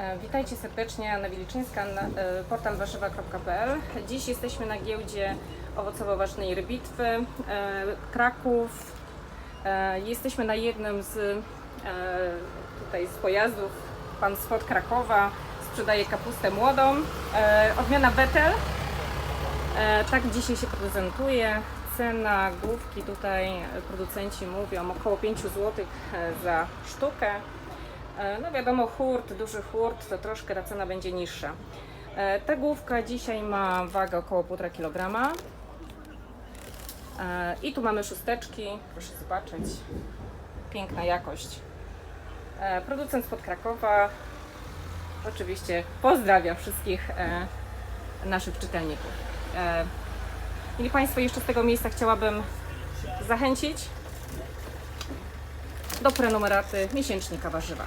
E, Witajcie serdecznie, Anna Wiliczyńska, na- e, portal warzywa.pl. Dziś jesteśmy na giełdzie owocowo-ważnej rybitwy, e, Kraków. Jesteśmy na jednym z tutaj z pojazdów. Pan Spot Krakowa sprzedaje kapustę młodą. Odmiana Betel. Tak dzisiaj się prezentuje. Cena główki tutaj producenci mówią około 5 zł za sztukę. E, No wiadomo, hurt, duży hurt, to troszkę ta cena będzie niższa. E, Ta główka dzisiaj ma wagę około 1,5 kg. E, I tu mamy szósteczki, proszę zobaczyć. Piękna jakość. Producent spod Krakowa oczywiście pozdrawia wszystkich naszych czytelników. Mieli Państwo, jeszcze z tego miejsca chciałabym zachęcić do prenumeraty miesięcznika warzywa.